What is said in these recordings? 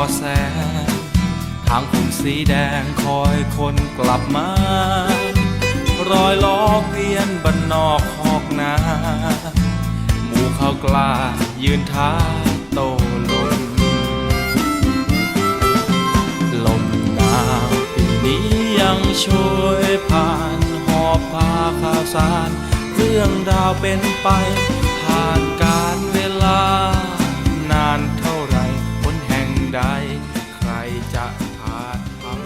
ทอแสงทางคุณสีแดงคอยคนกลับมา รอยล้อเวียนบันนอกหอกนาหมู่เขากล้ายืนท้าโตลมลมหนาวปีนี้ยังช่วยผ่านหอบพาข่าวสาร เรื่องราวเป็นไปผ่านการเว ใด ใครจะขาทำ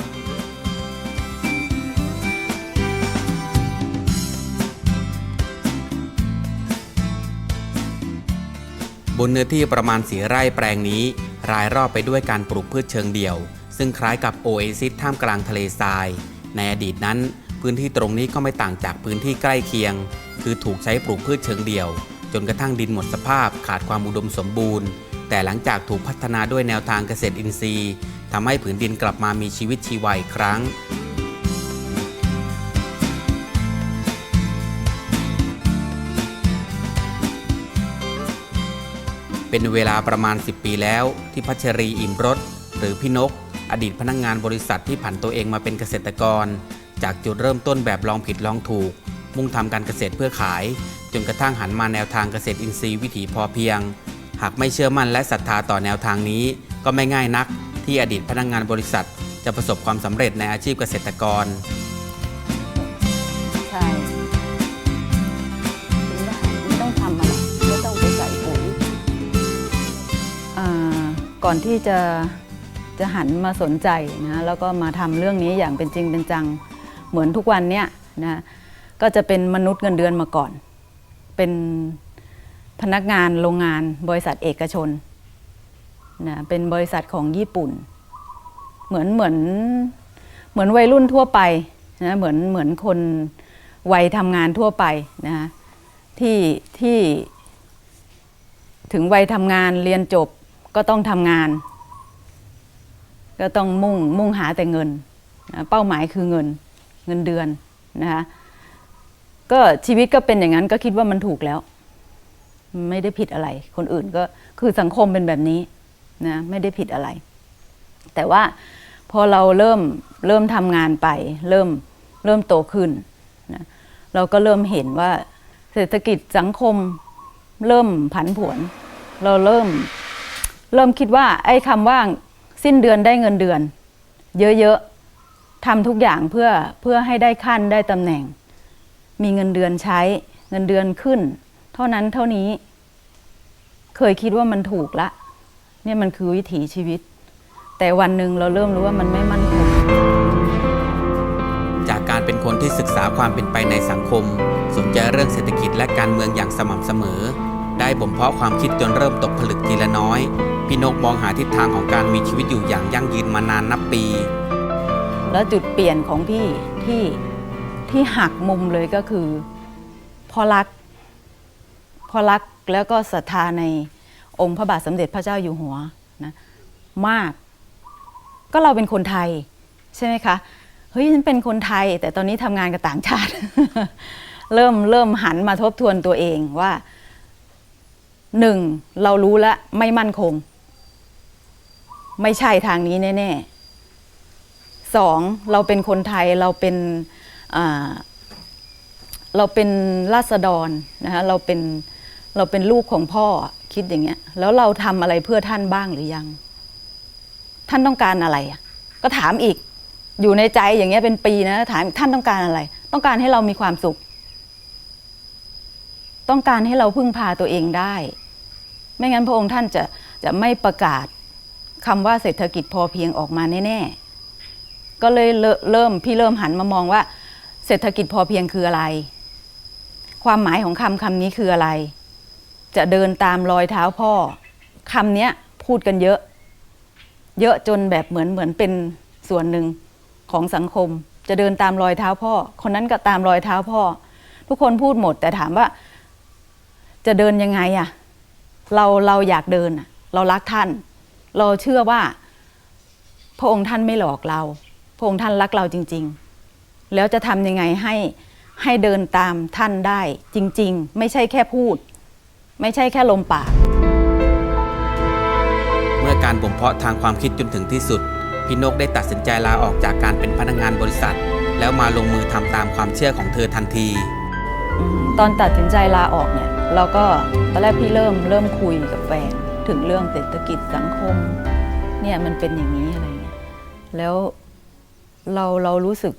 บนเนื้อที่ประมาณสีไร่แปลงนี้ รายรอบไปด้วยการปลูกพืชเชิงเดี่ยว ซึ่งคล้ายกับโอเอซิสท่ามกลางทะเลทราย ในอดีตนั้น พื้นที่ตรงนี้ก็ไม่ต่างจากพื้นที่ใกล้เคียง คือถูกใช้ปลูกพืชเชิงเดี่ยว จนกระทั่งดินหมดสภาพขาดความอุดมสมบูรณ์ แต่หลังจากถูกพัฒนาด้วยแนวทางเกษตรอินทรีย์ทำให้ผืนดินกลับมามีชีวิตชีวาอีกครั้ง เป็นเวลาประมาณ 10 ปีแล้วที่พัชรีอิ่มรสหรือพี่นก อดีตพนักงงานบริษัทที่ผันตัวเองมาเป็นเกษตรกร จากจุดเริ่มต้นแบบลองผิดลองถูก มุ่งทำการเกษตรเพื่อขาย จนกระทั่งหันมาแนวทางเกษตรอินทรีย์วิถีพอเพียง หากไม่เชื่อมั่นและศรัทธาต่อแนวทางนี้ ก็ไม่ง่ายนักที่อดีตพนักงงานบริษัท จะประสบความสำเร็จในอาชีพเกษตรกร ใช่ไม่ต้องทำอะไรไม่ต้องไปใส่ปุ๋ยอ่าก่อนที่จะจะหันมาสนใจนะแล้วก็มาทำเรื่องนี้อย่างเป็นจริงเป็นจังเหมือนทุกวันเนี้ยนะก็จะเป็นมนุษย์เงินเดือนมาก่อน เป็น พนักงานโรงงานบริษัทเอกชนนะเป็นบริษัทของญี่ปุ่น เหมือนเหมือนเหมือนวัยรุ่นทั่วไปนะเหมือนเหมือนคนวัยทำงานทั่วไปนะที่ที่ถึงวัยทำงานเรียนจบก็ต้องทำงาน ก็ต้องมุ่งมุ่งหาแต่เงินนะเป้าหมายคือเงินเงินเดือนนะคะก็ชีวิตก็เป็นอย่างนั้นก็คิดว่ามันถูกแล้ว ไม่ได้ผิดอะไร คนอื่นก็คือสังคมเป็นแบบนี้นะไม่ได้ผิดอะไร แต่ว่าพอเราเริ่มเริ่มทำงานไป เริ่มเริ่มโตขึ้นนะเราก็เริ่มเห็นว่าเศรษฐกิจสังคมเริ่มผันผวน เราเริ่มเริ่มคิดว่าไอ้คำว่าสิ้นเดือนได้เงินเดือน เยอะๆทำทุกอย่างเพื่อเพื่อให้ได้ขั้นได้ตำแหน่ง มีเงินเดือนใช้เงินเดือนขึ้น เท่านั้นเท่านี้ เคยคิดว่ามันถูกละ เนี่ยมันคือวิถีชีวิต แต่วันหนึ่งเราเริ่มรู้ว่ามันไม่มั่นคงจากการเป็นคนที่ศึกษาความเป็นไปในสังคม สนใจเรื่องเศรษฐกิจและการเมืองอย่างสม่ำเสมอ ได้บ่มเพาะความคิดจนเริ่มตกผลึกทีละน้อย พี่นกมองหาทิศทางของการมีชีวิตอยู่อย่างยั่งยืนมานานนับปี แล้วจุดเปลี่ยนของพี่ที่ที่หักมุมเลยก็คือเพอรัก พอรักแล้วก็ศรัทธาในองค์พระบาทสมเด็จพระเจ้าอยู่หัวนะมาก ก็เราเป็นคนไทยใช่ไหมคะเฮ้ยฉันเป็นคนไทย แต่ตอนนี้ทำงานกับต่างชาติ เริ่มเริ่มหันมาทบทวนตัวเองว่าหนึ่งเรารู้แล้วไม่มั่นคง ไม่ใช่ทางนี้แน่ๆสองเราเป็นคนไทยเราเป็นเราเป็นราษฎรนะคะเราเป็น เราเป็นลูกของพ่อคิดอย่างเงี้ย แล้วเราทำอะไรเพื่อท่านบ้างหรือยัง ท่านต้องการอะไรอะก็ถามอีก อยู่ในใจอย่างเงี้ยเป็นปีนะถามท่านต้องการอะไร ต้องการให้เรามีความสุข ต้องการให้เราพึ่งพาตัวเองได้ ไม่งั้นพระองค์ท่านจะจะไม่ประกาศคำว่าเศรษฐกิจพอเพียงออกมาแน่ๆก็เลยเริ่มพี่เริ่มหันมามองว่า เศรษฐกิจพอเพียงคืออะไร ความหมายของคำคำนี้คืออะไร จะเดินตามรอยเท้าพ่อคำนี้พูดกันเยอะ เยอะจนแบบเหมือนเหมือนเป็นส่วนหนึ่งของสังคม จะเดินตามรอยเท้าพ่อ คนนั้นก็ตามรอยเท้าพ่อ ทุกคนพูดหมด แต่ถามว่า จะเดินยังไงอะเราเราอยากเดินเรารักท่าน เราเชื่อว่า พระองค์ท่านไม่หลอกเรา พระองค์ท่านรักเราจริง ๆ แล้วจะทำยังไงให้ให้เดินตามท่านได้จริง ๆ ไม่ใช่แค่พูด ไม่ใช่แค่ลมปาก เมื่อการบ่มเพาะทางความคิดจนถึงที่สุด พี่นกได้ตัดสินใจลาออกจากการเป็นพนักงานบริษัท แล้วมาลงมือทำตามความเชื่อของเธอทันทีอืมตอนตัดสินใจลาออกเนี่ยเราก็ตอนแรกพี่เริ่มเริ่มคุยกับแฟนถึงเรื่องเศรษฐกิจสังคมเนี่ยมันเป็นอย่างนี้อะไรเงี้ยแล้วเราเรารู้สึก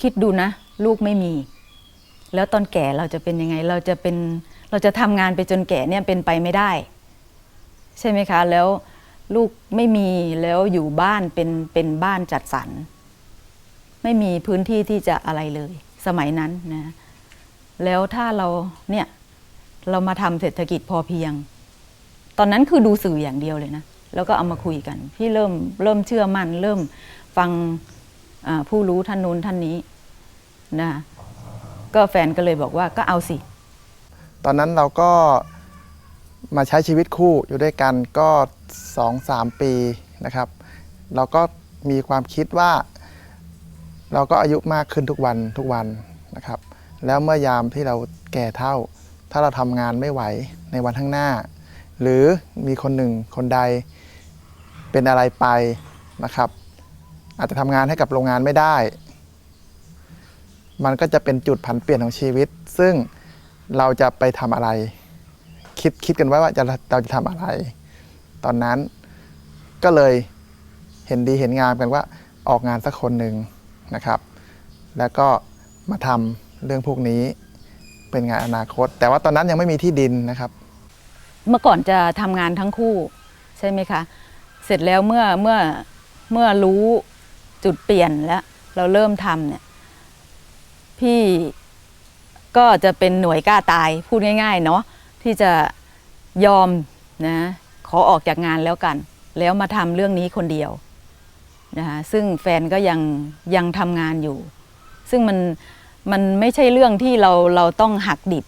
คิดดูนะ ลูกไม่มี แล้วตอนแก่เราจะเป็นยังไง เราจะเป็น เราจะทำงานไปจนแก่เนี่ยเป็นไปไม่ได้ ใช่ไหมคะ แล้วลูกไม่มีแล้วอยู่บ้านเป็นเป็นบ้านจัดสรรไม่มีพื้นที่ที่จะอะไรเลย สมัยนั้นนะแล้วถ้าเราเนี่ยเรามาทำเศรษฐกิจพอเพียง ตอนนั้นคือดูสื่ออย่างเดียวเลยนะแล้วก็เอามาคุยกัน พี่เริ่มเริ่มเชื่อมั่น เริ่มฟังผู้รู้ท่านนู้นท่านนี้นะก็แฟนก็เลยบอกว่าก็เอาสิ ตอนนั้นเราก็มาใช้ชีวิตคู่อยู่ด้วยกันก็สองสามปีนะครับ เราก็มีความคิดว่า เราก็อายุมากขึ้นทุกวันทุกวันนะครับ แล้วเมื่อยามที่เราแก่เท่า ถ้าเราทำงานไม่ไหวในวันข้างหน้า หรือมีคนหนึ่งคนใดเป็นอะไรไปนะครับ อาจจะทำงานให้กับโรงงานไม่ได้ มันก็จะเป็นจุดผันเปลี่ยนของชีวิต ซึ่ง เราจะไปทำอะไร คิดคิดกันไว้ว่าจะเราจะทำอะไร ตอนนั้นก็เลยเห็นดีเห็นงามกันว่าออกงานสักคนหนึ่งนะครับ แล้วก็มาทำเรื่องพวกนี้เป็นงานอนาคต แต่ว่าตอนนั้นยังไม่มีที่ดินนะครับ เมื่อก่อนจะทำงานทั้งคู่ใช่ไหมคะ เสร็จแล้วเมื่อเมื่อเมื่อรู้จุดเปลี่ยนแล้ว เราเริ่มทำเนี่ยพี่ ก็จะเป็นหน่วยกล้าตายพูดง่ายๆเนาะที่จะยอมนะขอออกจากงานแล้วกัน แล้วมาทำเรื่องนี้คนเดียวนะคะซึ่งแฟนก็ยังยังทำงานอยู่ ซึ่งมันมันไม่ใช่เรื่องที่เราเราต้องหักดิบ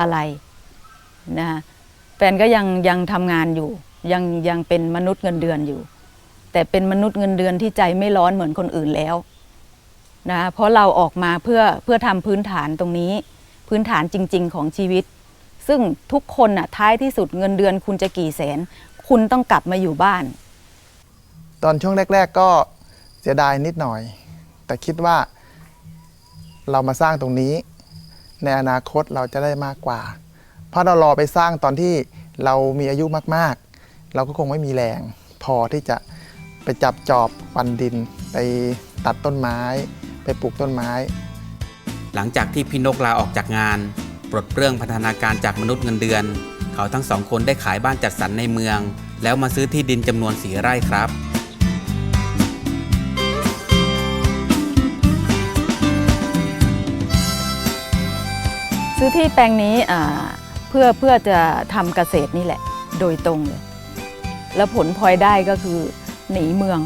อะไรนะคะแฟนก็ยังยังทำงานอยู่ยังยังเป็นมนุษย์เงินเดือนอยู่ แต่เป็นมนุษย์เงินเดือนที่ใจไม่ร้อนเหมือนคนอื่นแล้ว นะเพราะเราออกมาเพื่อเพื่อทำพื้นฐานตรงนี้ พื้นฐานจริง ๆ ของชีวิต ซึ่งทุกคนน่ะท้ายที่สุดเงินเดือนคุณจะกี่แสน คุณต้องกลับมาอยู่บ้าน ตอนช่วงแรก ๆ ก็เสียดายนิดหน่อย แต่คิดว่าเรามาสร้างตรงนี้ ในอนาคตเราจะได้มากกว่า เพราะเรารอไปสร้างตอนที่เรามีอายุมากๆ เราก็คงไม่มีแรง พอที่จะไปจับจอบปันดินไปตัดต้นไม้ ไปปลูกต้นไม้ หลังจากที่พี่นกลาออกจากงาน ปลดเปลื้องพัฒนาการจากมนุษย์เงินเดือน เขาทั้งสองคนได้ขายบ้านจัดสรรในเมือง แล้วมาซื้อที่ดินจำนวนสีไร่ครับซื้อที่แปลงนี้อ่าเพื่อเพื่อจะทำเกษตรนี่แหละ โดยตรงเลย แล้วผลพลอยได้ก็คือหนีเมือง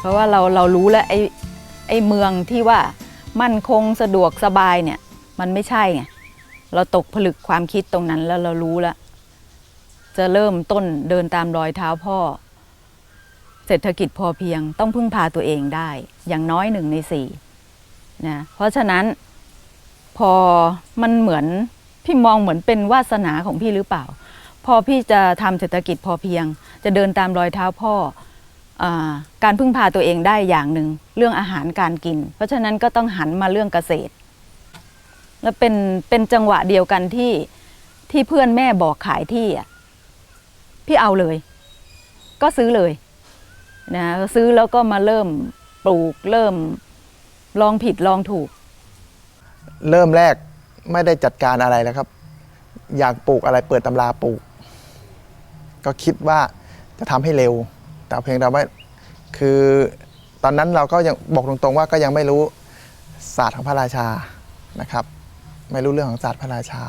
เพราะว่าเราเรารู้แล้วไอ้ ไอ้เมืองที่ว่ามั่นคงสะดวกสบายเนี่ย มันไม่ใช่ไงเราตกผลึกความคิดตรงนั้นแล้วเรารู้แล้วจะเริ่มต้นเดินตามรอยเท้าพ่อ เศรษฐกิจพอเพียงต้องพึ่งพาตัวเองได้ อย่างน้อยหนึ่งในสี่นะเพราะฉะนั้นพอมันเหมือนพี่มองเหมือนเป็นวาสนาของพี่หรือเปล่า พอพี่จะทำเศรษฐกิจพอเพียง จะเดินตามรอยเท้าพ่อ การพึ่งพาตัวเองได้อย่างหนึ่งเรื่องอาหารการกิน เพราะฉะนั้นก็ต้องหันมาเรื่องเกษตร และเป็นเป็นจังหวะเดียวกันที่ที่เพื่อนแม่บอกขายที่อะพี่เอาเลย ก็ซื้อเลยนะซื้อแล้วก็มาเริ่มปลูกเริ่มลองผิดลองถูก เริ่มแรกไม่ได้จัดการอะไรแล้วครับ อยากปลูกอะไรเปิดตำราปลูก ก็คิดว่าจะทำให้เร็ว แต่เพียงแต่ว่าคือตอนนั้นเราก็ยังบอกตรงๆว่าก็ยังไม่รู้ศาสตร์ของพระราชานะครับ ไม่รู้เรื่องของศาสตร์พระราชา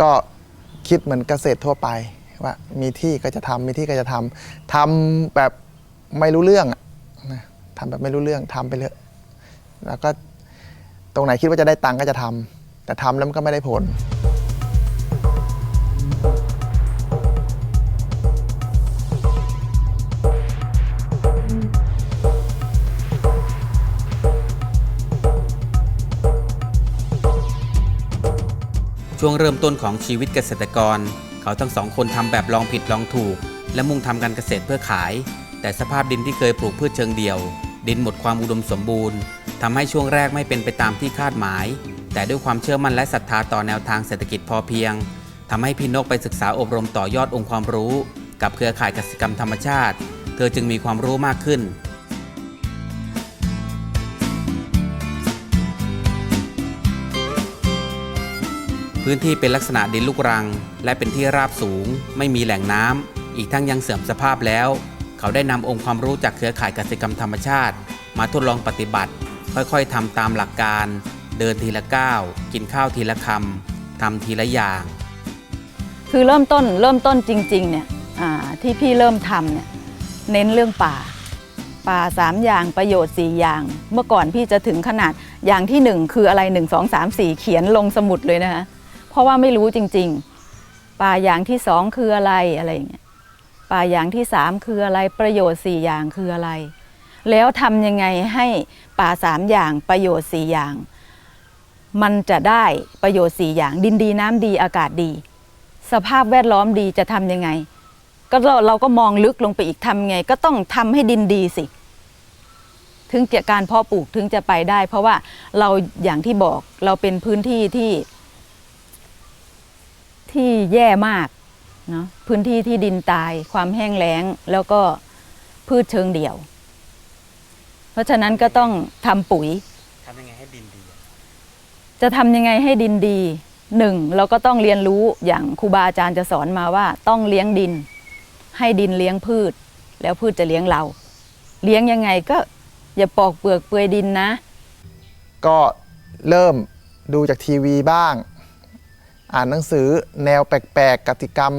ก็คิดเหมือนเกษตรทั่วไปว่ามีที่ก็จะทำมีที่ก็จะทำทำแบบไม่รู้เรื่องนะทำแบบไม่รู้เรื่องทำไปเลยแล้วก็ตรงไหนคิดว่าจะได้ตังก็จะทำแต่ทำแล้วมันก็ไม่ได้ผล ช่วงเริ่มต้นของชีวิตเกษตรกร เขาทั้งสองคนทำแบบลองผิดลองถูก และมุ่งทำการเกษตรเพื่อขาย แต่สภาพดินที่เคยปลูกพืชเชิงเดี่ยว ดินหมดความอุดมสมบูรณ์ทำให้ช่วงแรกไม่เป็นไปตามที่คาดหมาย แต่ด้วยความเชื่อมั่นและศรัทธาต่อแนวทางเศรษฐกิจพอเพียงทำให้พี่นกไปศึกษาอบรมต่อยอดองค์ความรู้ กับเครือข่ายกสิกรรมธรรมชาติ เธอจึงมีความรู้มากขึ้น พื้นที่เป็นลักษณะดินลูกรัง และเป็นที่ราบสูง ไม่มีแหล่งน้ำอีกทั้งยังเสื่อมสภาพแล้ว เขาได้นำองค์ความรู้จากเครือข่ายกสิกรรมธรรมชาติ มาทดลองปฏิบัติ ค่อยๆทำตามหลักการ เดินทีละก้าวกินข้าวทีละคำทำทีละอย่าง คือเริ่มต้นเริ่มต้นจริงๆเนี่ยที่พี่เริ่มทำเนี่ยเน้นเรื่องป่า ป่าสามอย่างประโยชน์สี่อย่าง เมื่อก่อนพี่จะถึงขนาดอย่างที่หนึ่งคืออะไรหนึ่งสองสามสี่เขียนลงสมุดเลยนะคะ ราะว่าไม่รู้จริง ๆ ป่าอย่างที่สองคืออะไรอะไรอย่างเงี้ยป่าอย่างที่สามคืออะไรประโยชน์สี่อย่างคืออะไร แล้วทำยังไงให้ป่าสามอย่างประโยชน์สี่อย่าง มันจะได้ประโยชน์สี่อย่าง ดินดีน้ำดีอากาศดี สภาพแวดล้อมดีจะทำยังไง ก็เราเราก็มองลึกลงไปอีกทำไง ก็ต้องทำให้ดินดีสิ ถึงจะการเพาะปลูกถึงจะไปได้ เพราะว่าเราอย่างที่บอกเราเป็นพื้นที่ที่ ที่แย่มากเนาะพื้นที่ที่ดินตาย ความแห้งแล้ง แล้วก็พืชเชิงเดี่ยว เพราะฉะนั้นก็ต้องทำปุ๋ยทำยังไงให้ดินดีจะทำยังไงให้ดินดีหนึ่งเราก็ต้องเรียนรู้อย่างครูบาอาจารย์จะสอนมาว่า ต้องเลี้ยงดิน ให้ดินเลี้ยงพืช แล้วพืชจะเลี้ยงเรา เลี้ยงยังไงก็อย่าปอกเปลือกเปลือยดินนะ ก็เริ่มดูจากทีวีบ้าง อ่านหนังสือแนวแปลกๆกติกรรม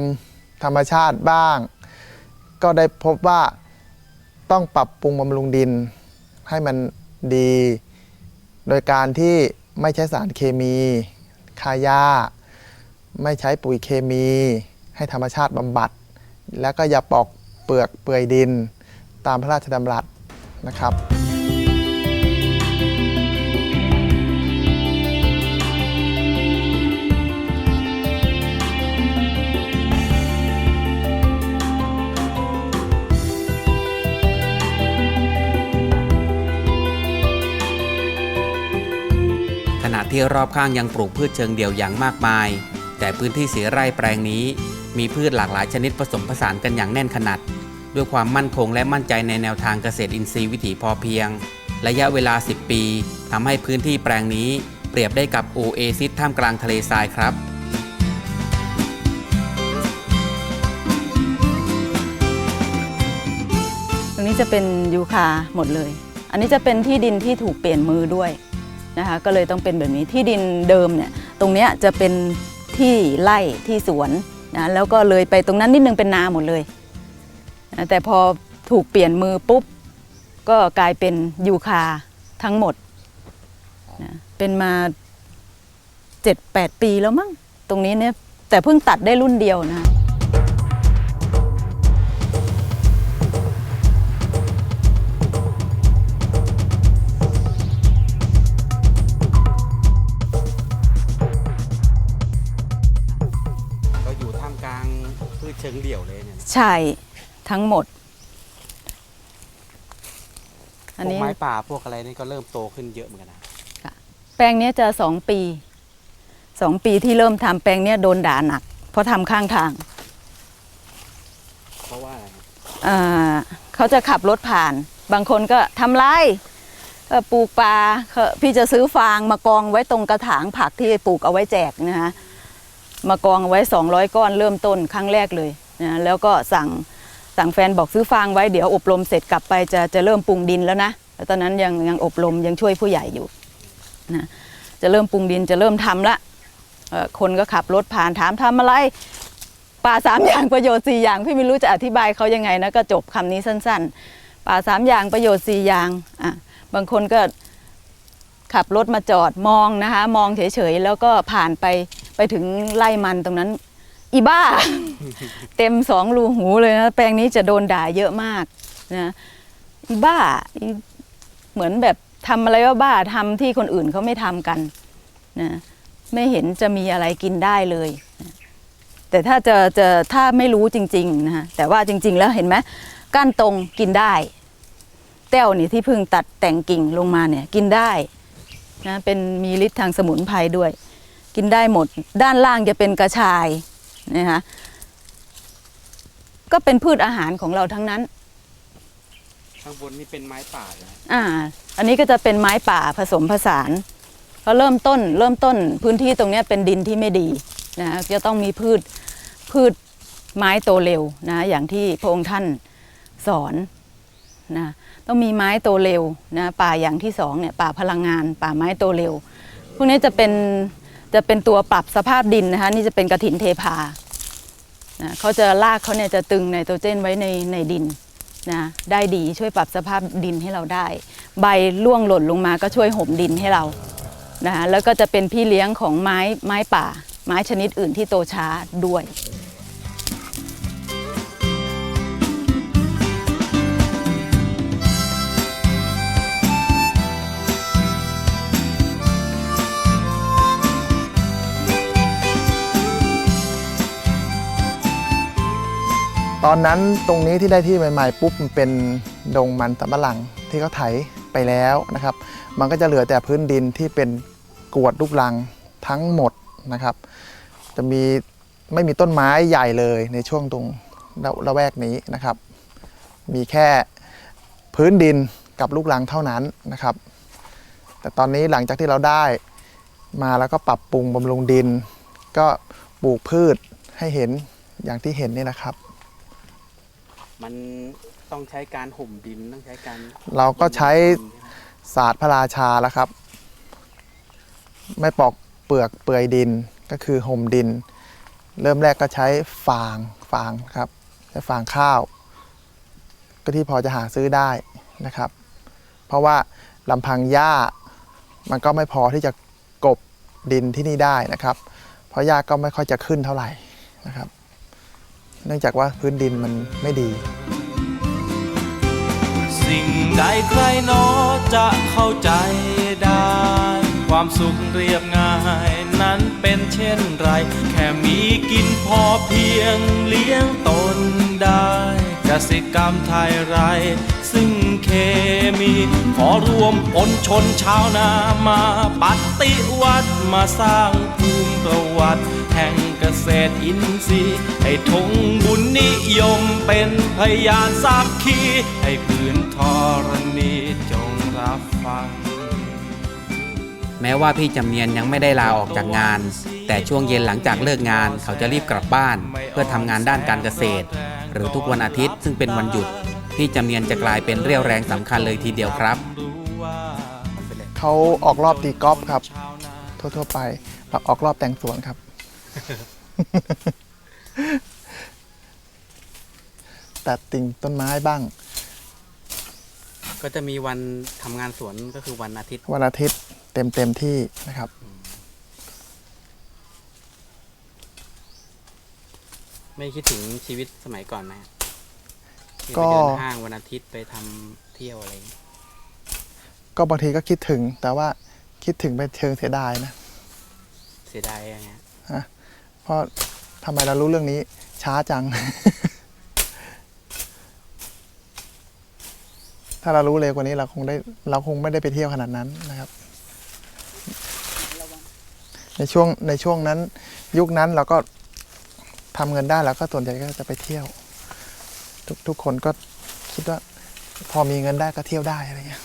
ธรรมชาติบ้าง ก็ได้พบว่าต้องปรับปรุงบำรุงดินให้มันดี โดยการที่ไม่ใช้สารเคมีคาหญ้าไม่ใช้ปุ๋ยเคมี ให้ธรรมชาติบำบัด แล้วก็อย่าปอกเปลือกเปื่อยดินตามพระราชดำรัสนะครับ ที่รอบข้างยังปลูกพืชเชิงเดี่ยวอย่างมากมาย แต่พื้นที่สีไร่แปลงนี้ มีพืชหลากหลายชนิดผสมผสานกันอย่างแน่นขนาด ด้วยความมั่นคงและมั่นใจในแนวทางเกษตรอินทรีย์วิถีพอเพียง ระยะเวลา 10 ปีทำให้พื้นที่แปลงนี้ เปรียบได้กับโอเอซิสท่ามกลางทะเลทรายครับตรงนี้จะเป็นยูคาหมดเลย อันนี้จะเป็นที่ดินที่ถูกเปลี่ยนมือด้วย นะคะก็เลยต้องเป็นแบบนี้ที่ดินเดิมเนี่ยตรงเนี้ยจะเป็นที่ไร่ที่สวนนะแล้วก็เลยไปตรงนั้นนิดนึงเป็นนาหมดเลยนะแต่พอถูกเปลี่ยนมือปุ๊บก็กลายเป็นยูคาทั้งหมดนะเป็นมาเจ็ดแปดปีแล้วมั้งตรงนี้เนี่ยแต่เพิ่งตัดได้รุ่นเดียวนะ ใช่ทั้งหมดอันพวกนี้ไม้ป่าพวกอะไรนี่ก็เริ่มโตขึ้นเยอะเหมือนกันนะแปลงเนี้ยจะสองปีสองปีที่เริ่มทำแปลงเนี้ยโดนด่าหนัก เพราะทำข้างทาง เพราะว่าอะไรครับอ่าเขาจะขับรถผ่าน บางคนก็ทำไรเอ่อปลูกปลาเขาพี่จะซื้อฟางมากองไว้ตรงกระถางผักที่ปลูกเอาไว้แจกนะคะมากองเอาไว้ 200 ก้อนเริ่มต้นครั้งแรกเลย นะแล้วก็สั่งสั่งแฟนบอกซื้อฟางไว้เดี๋ยวอบรมเสร็จกลับไปจะจะเริ่มปรุงดินแล้วนะแต่ตอนนั้นยังยังอบรมยังช่วยผู้ใหญ่อยู่นะจะเริ่มปรุงดินจะเริ่มทำละคนก็ขับรถผ่านถามทำอะไรป่าสามอย่างประโยชน์สี่อย่างพี่ไม่รู้จะอธิบายเขายังไงนะก็จบคำนี้สั้น ๆ ป่าสามอย่างประโยชน์สี่อย่างอะบางคนก็ขับรถมาจอดมองนะคะ มองเฉยๆแล้วก็ผ่านไปไปถึงไร่มันตรงนั้น อีบ้า เต็มสองรูหูเลยนะ แปลงนี้จะโดนด่าเยอะมากนะอีบ้าอีเหมือนแบบทำอะไรว่าบ้าทำที่คนอื่นเขาไม่ทำกันนะไม่เห็นจะมีอะไรกินได้เลย แต่ถ้าจะจะถ้าไม่รู้จริงๆนะฮะแต่ว่าจริง ๆ แล้วเห็นไหมก้านตรงกินได้ แต้วนี่ที่เพิ่งตัดแต่งกิ่งลงมาเนี่ยกินได้นะเป็นมีฤทธิ์ทางสมุนไพรด้วย กินได้หมด ด้านล่างจะเป็นกระชาย นะคะก็เป็นพืชอาหารของเราทั้งนั้น ข้างบนนี่เป็นไม้ป่าเลยอ่า อันนี้ก็จะเป็นไม้ป่าผสมผสานก็เริ่มต้น เริ่มต้นพื้นที่ตรงเนี้ยเป็นดินที่ไม่ดีนะจะต้องมีพืชพืชไม้โตเร็วนะอย่างที่พระองค์ท่านสอนนะต้องมีไม้โตเร็วนะป่าอย่างที่สองเนี่ยป่าพลังงาน ป่าไม้โตเร็ว พวกนี้จะเป็น จะเป็นตัวปรับสภาพดินนะคะ นี่จะเป็นกระถินเทพานะเขาจะลากเขาเนี่ยจะตึงไนโตรเจนไว้ในในดินนะได้ดีช่วยปรับสภาพดินให้เราได้ ใบร่วงหล่นลงมาก็ช่วยห่มดินให้เรานะคะแล้วก็จะเป็นพี่เลี้ยงของไม้ไม้ป่า ไม้ชนิดอื่นที่โตช้าด้วย ตอนนั้นตรงนี้ที่ได้ที่ใหม่ๆปุ๊บมันเป็นดงมันสำปะหลังที่เขาไถไปแล้วนะครับ มันก็จะเหลือแต่พื้นดินที่เป็นกรวดลูกรังทั้งหมดนะครับ จะมีไม่มีต้นไม้ใหญ่เลยในช่วงตรงละละแวกนี้นะครับ มีแค่พื้นดินกับลูกรังเท่านั้นนะครับ แต่ตอนนี้หลังจากที่เราได้มาแล้วก็ปรับปรุงบำรุงดิน ก็ปลูกพืชให้เห็นอย่างที่เห็นนี่นะครับ มันต้องใช้การห่มดินต้องใช้การเราก็ใช้ศาสตร์พระราชาแล้วครับ ไม่ปอกเปลือกเปลือยดินก็คือห่มดิน เริ่มแรกก็ใช้ฟางฟางครับใช้ฟางข้าว ก็ที่พอจะหาซื้อได้นะครับ เพราะว่าลำพังหญ้ามันก็ไม่พอที่จะกบดินที่นี่ได้นะครับ เพราะหญ้าก็ไม่ค่อยจะขึ้นเท่าไหร่นะครับ เนื่องจากว่าพื้นดินมันไม่ดี สิ่งใดใครนอจะเข้าใจได้ ความสุขเรียบง่ายนั้นเป็นเช่นไร แค่มีกินพอเพียงเลี้ยงตนได้กสิกรรมไทยไร ซึ่งเคมี ขอรวมผลชนชาวนามาปฏิวัติมาสร้างภูมิประวัติแห่ง ษตรอินทรีย์ ให้ทงบุญนิยมเป็นพยานสักขี ให้พื้นธรณีจงรับฟัง แม้ว่าพี่จำเนียนยังไม่ได้ลาออกจากงาน แต่ช่วงเย็นหลังจากเลิกงานเขาจะรีบกลับบ้าน เพื่อทำงานด้านการเกษตร หรือทุกวันอาทิตย์ซึ่งเป็นวันหยุด พี่จำเนียนจะกลายเป็นเรี่ยวแรงสำคัญเลยทีเดียวครับ เขาออกรอบตีกอล์ฟครับ ทั่วๆไปเราออกรอบแต่งสวนครับ ตัดติ่งต้นไม้บ้าง ก็จะมีวันทำงานสวนก็คือวันอาทิตย์ วันอาทิตย์เต็มเต็มๆที่นะครับ ไม่คิดถึงชีวิตสมัยก่อนไหมที่ก็ไปเดินห้างวันอาทิตย์ไปทำเที่ยวอะไรอย่างเงี้ยก็บางทีก็คิดถึง แต่ว่าคิดถึงเป็นเชิงเสียดายนะ เสียดายอย่างเงี้ย เพราะทำไมเรารู้เรื่องนี้ช้าจัง ถ้าเรารู้เร็วกว่านี้เราคงได้เราคงไม่ได้ไปเที่ยวขนาดนั้นนะครับ ในช่วงในช่วงนั้น ยุคนั้นเราก็ทำเงินได้แล้วก็ส่วนใหญ่ก็จะไปเที่ยว ทุกทุกคนก็คิดว่าพอมีเงินได้ก็เที่ยวได้อะไรเงี้ย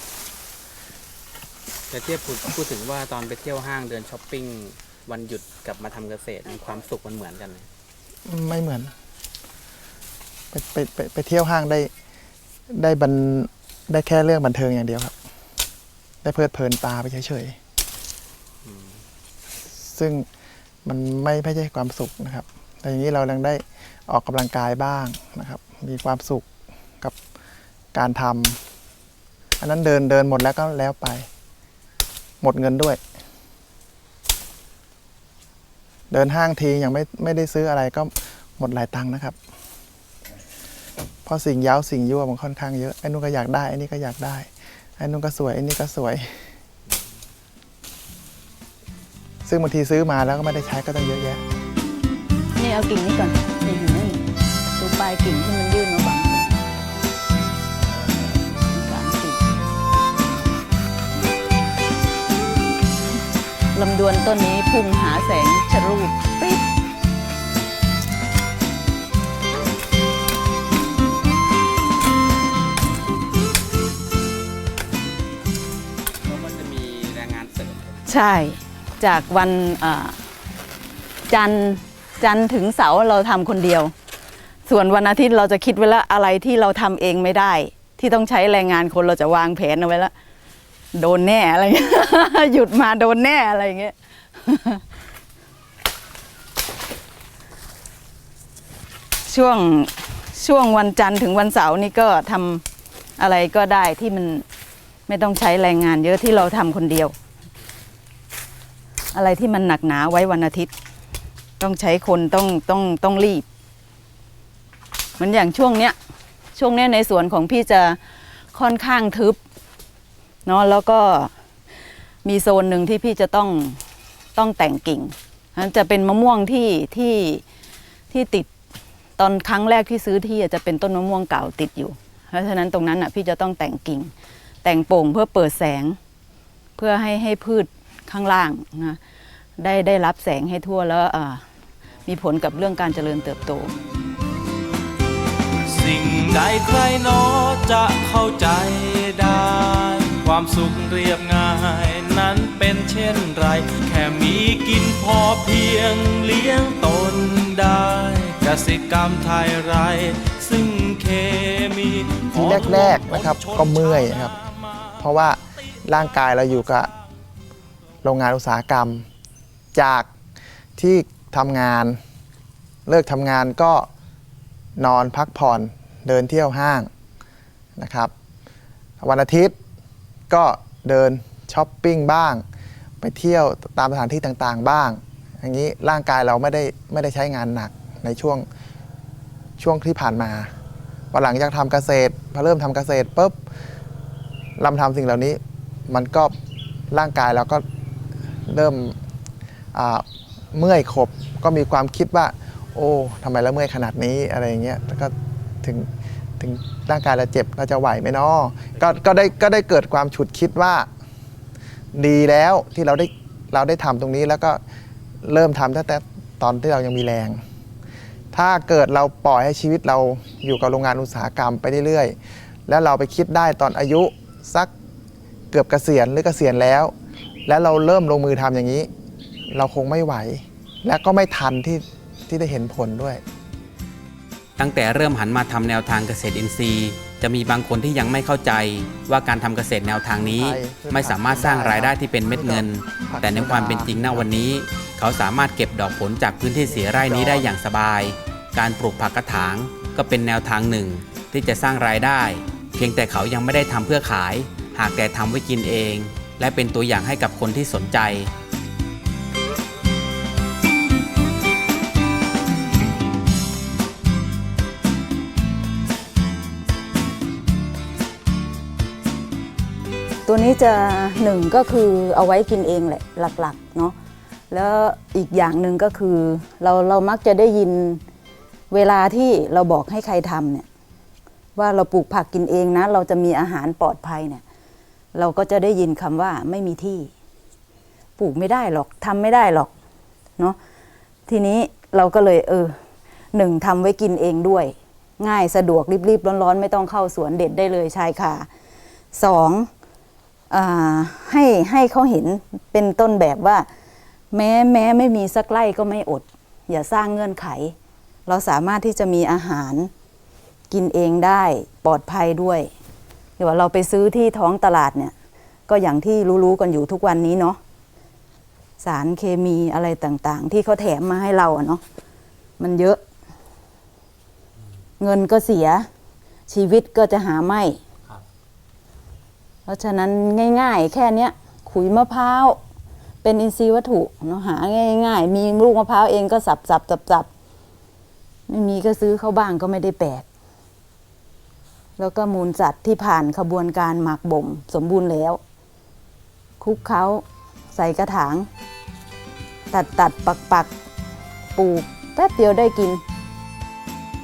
จะเทียบพูดพูดถึงว่าตอนไปเที่ยวห้างเดินช้อปปิ้ง วันหยุดกับมาทำเกษตรมีความสุขมันเหมือนกันไหมไม่เหมือน ไปไปไปไปเที่ยวห้างได้ ได้บันได้แค่เรื่องบันเทิงอย่างเดียวครับ ได้เพลิดเพลินตาไปเฉยๆซึ่งมันไม่ไม่ใช่ความสุขนะครับ แต่อย่างนี้เรายังได้ออกกำลังกายบ้างนะครับ มีความสุขกับการทำอันนั้นเดินเดินหมดแล้วก็แล้วไป หมดเงินด้วย เดินห้างทียังไม่ไม่ได้ซื้ออะไรก็หมดหลายตังค์นะครับ เพราะสิ่งเย้าสิ่งยั่วมันค่อนข้างเยอะ ไอ้นุ่นก็อยากได้ ไอ้นี่ก็อยากได้ ไอ้นุ่นก็สวย ไอ้นี่ก็สวย ซึ่งบางทีซื้อมาแล้วก็ไม่ได้ใช้ก็ต้องเยอะแยะ นี่เอากิ่งนี้ก่อนนี่อยู่นี่ดูปลายกิ่งที่ ลำดวนต้นนี้พุ่งหาแสงชะรูดปิ๊บเพราะว่าจะมีแรงงานเสริมใช่ จากวันอ่าจันทร์จันทร์ถึงเสาร์เราทำคนเดียว ส่วนวันอาทิตย์เราจะคิดไว้แล้วอะไรที่เราทำเองไม่ได้ ที่ต้องใช้แรงงานคนเราจะวางแผนเอาไว้แล้ว โดนแน่อะไรเงี้ย หยุดมาโดนแน่อะไรเงี้ยช่วงช่วงวันจันทร์ถึงวันเสาร์นี่ก็ทำอะไรก็ได้ที่มันไม่ต้องใช้แรงงานเยอะที่เราทำคนเดียว อะไรที่มันหนักหนาไว้วันอาทิตย์ ต้องใช้คนต้องต้องต้องรีบเหมือนอย่างช่วงเนี้ยช่วงเนี้ยในสวนของพี่จะค่อนข้างทึบ เนาะแล้วก็มีโซนหนึ่งที่พี่จะต้องต้องแต่งกิ่งนั้นจะเป็นมะม่วงที่ที่ที่ติดตอนครั้งแรกที่ซื้อที่จะเป็นต้นมะม่วงเก่าติดอยู่ เพราะฉะนั้นตรงนั้นอะพี่จะต้องแต่งกิ่ง แต่งโป่งเพื่อเปิดแสง เพื่อให้ให้พืชข้างล่างนะได้ได้รับแสงให้ทั่วแล้วมีผลกับเรื่องการเจริญเติบโต สิ่งใดใครนอจะเข้าใจได้ ความสุขเรียบง่ายนั้นเป็นเช่นไร แค่มีกินพอเพียงเลี้ยงตนได้กสิกรรมไทยไร ซึ่งเคมีทีแรกๆนะครับก็เมื่อยนะครับ เพราะว่าร่างกายเราอยู่กับโรงงานอุตสาหกรรม จากที่ทำงานเลิกทำงานก็นอนพักผ่อนเดินเที่ยวห้างนะครับ วันอาทิตย์ ก็เดินช้อปปิ้งบ้าง ไปเที่ยวตามสถานที่ต่างๆบ้าง อย่างนี้ร่างกายเราไม่ได้ไม่ได้ใช้งานหนักในช่วงช่วงที่ผ่านมาพอหลังจากทำเกษตรพอเริ่มทำเกษตรปุ๊บเราทำสิ่งเหล่านี้ มันก็ร่างกายเราก็เริ่มเมื่อยขบก็มีความคิดว่า โอ้ทำไมเราเมื่อยขนาดนี้อะไรอย่างเงี้ยแล้วก็ถึง ถึงร่างกายเราเจ็บเราจะไหวไหมเนาะก็ก็ได้ก็ได้เกิดความฉุดคิดว่า ดีแล้วที่เราได้เราได้ทำตรงนี้แล้วก็เริ่มทำตั้งแต่ตอนที่เรายังมีแรง ถ้าเกิดเราปล่อยให้ชีวิตเราอยู่กับโรงงานอุตสาหกรรมไปเรื่อยๆแล้วเราไปคิดได้ตอนอายุสักเกือบเกษียณหรือเกษียณแล้ว แล้วเราเริ่มลงมือทำอย่างนี้ เราคงไม่ไหว และก็ไม่ทันที่ที่ได้เห็นผลด้วย ตั้งแต่เริ่มหันมาทำแนวทางเกษตรอินทรีย์ จะมีบางคนที่ยังไม่เข้าใจ ว่าการทำเกษตรแนวทางนี้ ไม่สามารถสร้างรายได้ที่เป็นเม็ดเงิน แต่ในความเป็นจริงณวันนี้ เขาสามารถเก็บดอกผลจากพื้นที่สีไร่นี้ได้อย่างสบาย การปลูกผักกระถางก็เป็นแนวทางหนึ่ง ที่จะสร้างรายได้ เพียงแต่เขายังไม่ได้ทำเพื่อขาย หากแต่ทำไว้กินเอง และเป็นตัวอย่างให้กับคนที่สนใจ ตัวนี้จะหนึ่งก็คือเอาไว้กินเองแหละหลักๆเนาะแล้วอีกอย่างหนึ่งก็คือเราเรามักจะได้ยินเวลาที่เราบอกให้ใครทำเนี่ยว่าเราปลูกผักกินเองนะ เราจะมีอาหารปลอดภัยเนี่ย เราก็จะได้ยินคำว่าไม่มีที่ ปลูกไม่ได้หรอกทำไม่ได้หรอกเนาะทีนี้เราก็เลยเออหนึ่งทำไว้กินเองด้วย ง่ายสะดวกรีบๆร้อนๆ ไม่ต้องเข้าสวนเด็ดได้เลยชายคาสอง ให้ให้เขาเห็นเป็นต้นแบบว่า แม้แม้ไม่มีสักไร่ก็ไม่อด อย่าสร้างเงื่อนไข เราสามารถที่จะมีอาหารกินเองได้ปลอดภัยด้วยเดี๋ยวเราไปซื้อที่ท้องตลาดเนี่ย ก็อย่างที่รู้ๆกันอยู่ทุกวันนี้เนาะสารเคมีอะไรต่างๆ ที่เขาแถมมาให้เราเนาะมันเยอะ เงินก็เสียชีวิตก็จะหาไม่ เพราะฉะนั้นง่ายๆ แค่เนี้ยขุยมะพร้าวเป็นอินทรีย์วัตถุเนาะหาง่าย ๆ มีลูกมะพร้าวเองก็สับสับสับสับไม่มีก็ซื้อเข้าบ้างก็ไม่ได้แปลกแล้วก็มูลสัตว์ที่ผ่านขบวนการหมักบ่มสมบูรณ์แล้วคลุกเขาใส่กระถาง ตัดตัดปักปักปลูกแป๊บเดียวได้กิน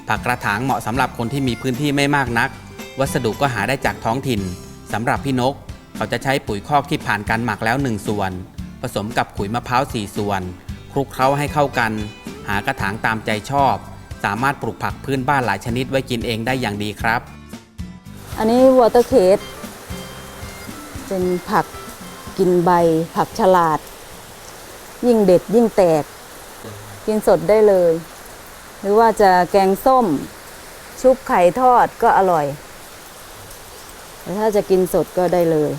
ผักกระถางเหมาะสำหรับคนที่มีพื้นที่ไม่มากนัก วัสดุก็หาได้จากท้องถิ่น สำหรับพี่นก เขาจะใช้ปุ๋ยคอกที่ผ่านการหมักแล้ว 1 ส่วน ผสมกับขุยมะพร้าว 4 ส่วน คลุกเคล้าให้เข้ากัน หากระถางตามใจชอบ สามารถปลูกผักพื้นบ้านหลายชนิดไว้กินเองได้อย่างดีครับ อันนี้วอเตอร์เคสเป็นผักกินใบ ผักฉลาด ยิ่งเด็ดยิ่งแตก กินสดได้เลย หรือว่าจะแกงส้ม ชุบไข่ทอดก็อร่อย แต่ถ้าจะกินสดก็ได้เลย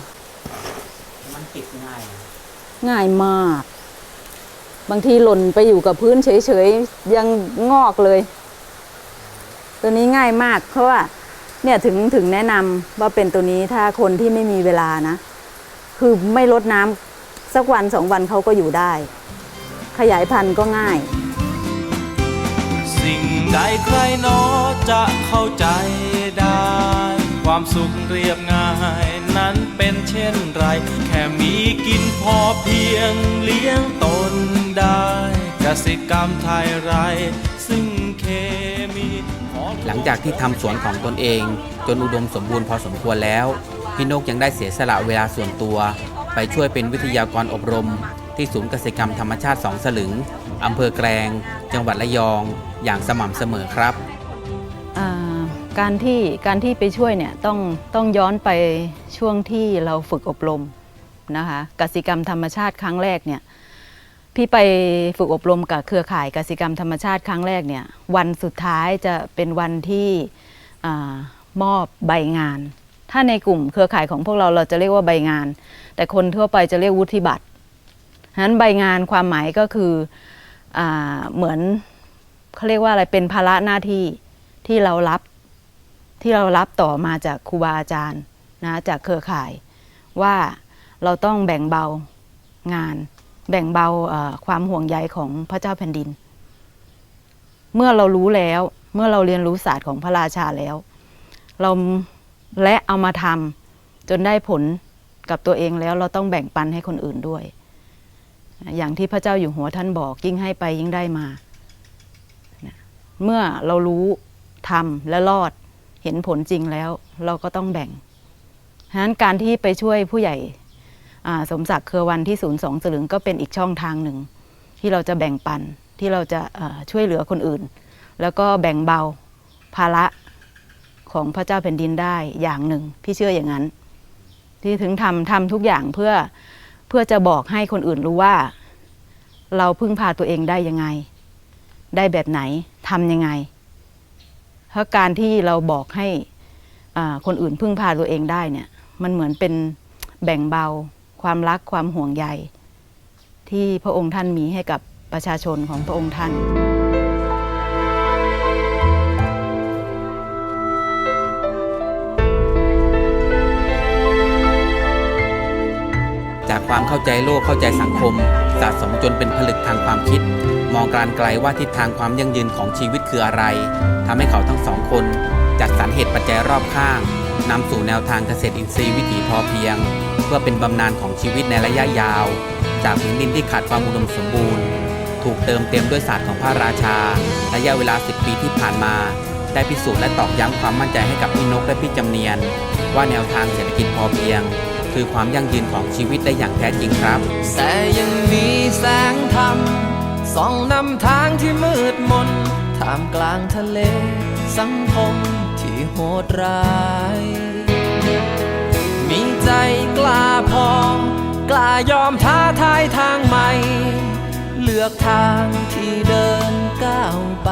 มันติดง่าย ง่ายมาก บางทีหล่นไปอยู่กับพื้นเฉยๆ ยังงอกเลย ตัวนี้ง่ายมาก เพราะว่าเนี่ยถึงถึงแนะนำว่าเป็นตัวนี้ถ้าคนที่ไม่มีเวลานะ คือไม่ลดน้ำสักวันสองวันเขาก็อยู่ได้ ขยายพันธุ์ก็ง่าย สิ่งใดใครหนอจะเข้าใจได้ ความสุขเรียบง่ายนั้นเป็นเช่นไร แค่มีกินพอเพียงเลี้ยงตนได้กสิกรรมไทยไร ซึ่งเคมี หลังจากที่ทำสวนของตนเอง จนอุดมสมบูรณ์พอสมควรแล้ว พี่นกยังได้เสียสละเวลาส่วนตัว ไปช่วยเป็นวิทยากรอบรม ที่ศูนย์เกษตรกรรมธรรมชาติสองสลึงอำเภอแกลง จังหวัดระยอง อย่างสม่ำเสมอครับอ่า การที่การที่ไปช่วยเนี่ยต้องต้องย้อนไปช่วงที่เราฝึกอบรมนะคะกสิกรรมธรรมชาติครั้งแรกเนี่ยพี่ไปฝึกอบรมกับเครือข่ายกสิกรรมธรรมชาติครั้งแรกเนี่ยวันสุดท้ายจะเป็นวันที่อมอบใบงาน ถ้าในกลุ่มเครือข่ายของพวกเราเราจะเรียกว่าใบงาน แต่คนทั่วไปจะเรียกวุฒิบัตรฉะนั้นใบงานความหมายก็คืออเหมือนเขาเรียกว่าอะไรเป็นภาระหน้าที่ที่เรารับ ที่เรารับต่อมาจากครูบาอาจารย์นะจากเครือข่าย ว่าเราต้องแบ่งเบางาน แบ่งเบาความห่วงใยของพระเจ้าแผ่นดิน เมื่อเรารู้แล้วเมื่อเราเรียนรู้ศาสตร์ของพระราชาแล้ว เราและเอามาทำจนได้ผลกับตัวเองแล้วเราต้องแบ่งปันให้คนอื่นด้วย อย่างที่พระเจ้าอยู่หัวท่านบอกยิ่งให้ไปยิ่งได้มา เมื่อเรารู้ทำและรอด เห็นผลจริงแล้ว เราก็ต้องแบ่งฉะนั้นการที่ไปช่วยผู้ใหญ่สมศักดิ์เครือวันที่ศูนย์สองสลึงก็เป็นอีกช่องทางหนึ่ง ที่เราจะแบ่งปันที่เราจะช่วยเหลือคนอื่น แล้วก็แบ่งเบาภาระของพระเจ้าแผ่นดินได้อย่างหนึ่ง พี่เชื่ออย่างนั้น ที่ถึงทำทำทุกอย่างเพื่อเพื่อจะบอกให้คนอื่นรู้ว่า เราพึ่งพาตัวเองได้ยังไง ได้แบบไหนทำยังไง เพราะการที่เราบอกให้คนอื่นพึ่งพาตัวเองได้เนี่ย มันเหมือนเป็นแบ่งเบาความรักความห่วงใยที่พระองค์ท่านมีให้กับประชาชนของพระองค์ท่าน จากความเข้าใจโลกเข้าใจสังคม สะสมจนเป็นผลึกทางความคิด มองการไกลว่าทิศทางความยั่งยืนของชีวิตคืออะไรทำให้เขาทั้งสองคน จัดสรรเหตุปัจจัยรอบข้างนำสู่แนวทางเกษตรอินทรีย์วิถีพอเพียง เพื่อเป็นบำนาญของชีวิตในระยะยาว จากพื้นดินที่ขาดความอุดมสมบูรณ์ ถูกเติมเต็มด้วยศาสตร์ของพระราชา ระยะเวลา 10 ปีที่ผ่านมา ได้พิสูจน์และตอกย้ำความมั่นใจให้กับพี่นกและพี่จำเนียน ว่าแนวทางเศรษฐกิจพอเพียง คือความยั่งยืนของชีวิตได้อย่างแท้จริงครับ แต่ยังมีแสงธรรมส่องนำทางที่มืดมนท่ามกลางทะเล สังคมที่โหดร้าย มีใจกล้าพอ กล้ายอมท้าทายทางใหม่ เลือกทางที่เดินก้าวไป